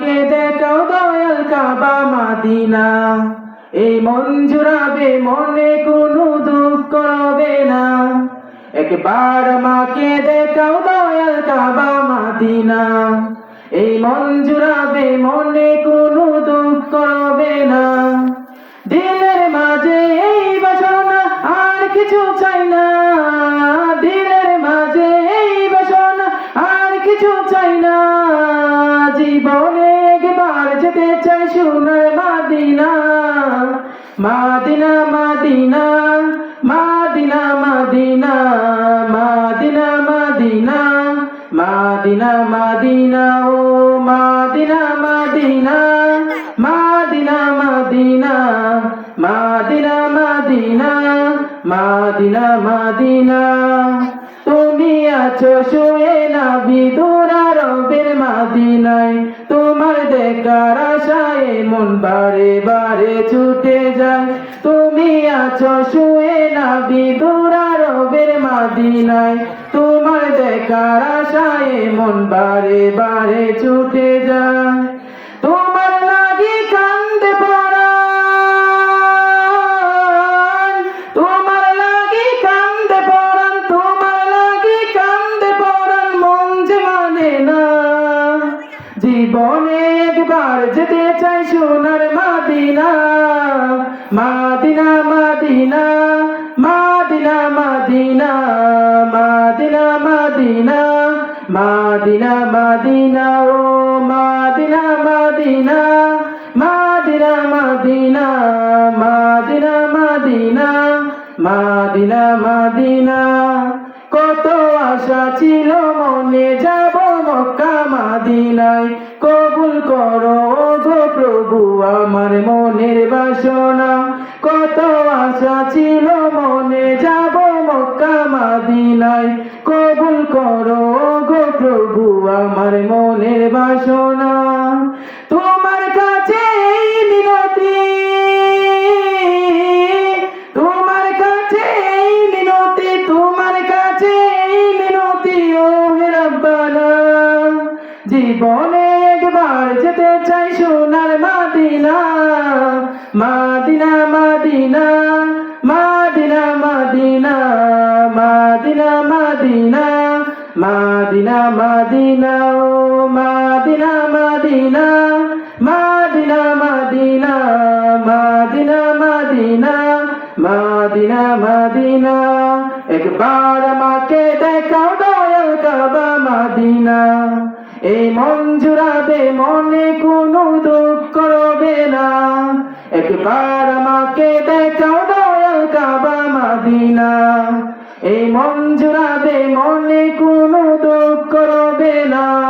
আমাকে দেখাও দয়াল কাবা মাদিনা। এই মন জুড়াবে, মনে কোনো দুঃখ রবে না। একবার মাকে দেখাও দয়াল কাবা মাদিনা। এই মন জুড়াবে, মনে কোনো দুঃখ রবে না। সোনার মাদিনা মাদিনা মাদিনা মাদিনা মাদিনা মাদিনা মাদিনা মাদিনা মাদিনা মাদিনা মাদিনা মাদিনা মাদিনা তুমি আছো শুয়ে না বিদুরা রবের মাদিনায়। তোমার দেখার আশায় মন বারে বারে ছুটে যায়। তুমি আছো শুয়ে না বিদুরা রবের মাদিনায়। তোমার দেখার আশায় মন বারে বারে ছুটে যায়। জীবনে একবার যেতে চাই সোনার মাদিনা মাদিনা মাদিনা মাদিনা মাদিনা মাদিনা মাদিনা মাদিনা মাদিনা ও মাদিনা মাদিনা মাদিনা মাদিনা মাদিনা মাদিনা মাদিনা মাদিনা কত আশা ছিল মনে যাব মাদিনায় কবুল করো গো প্রভু, আমার মনের বাসনা। কত আশা ছিল মনে, যাব মক্কা মাদিনায়। কবুল করো গো প্রভু, আমার মনের বাসনা। তোমার জীবনে একবার যেতে চাই সোনার মাদিনা মাদিনা মাদিনা মাদিনা মাদিনা মাদিনা মাদিনা মাদিনা মাদিনা ও মাদিনা মাদিনা মাদিনা মাদিনা মাদিনা মাদিনা মাদিনা মাদিনা একবার আমাকে দেখাও দয়াল কাবা মাদিনা এই মন জুড়াবে মনে কোনো দুঃখ করবে না। একবার আমাকে দেখাও দয়াল কাবা মাদিনা। এই মন জুড়াবে মনে কোনো দুঃখ করবে না।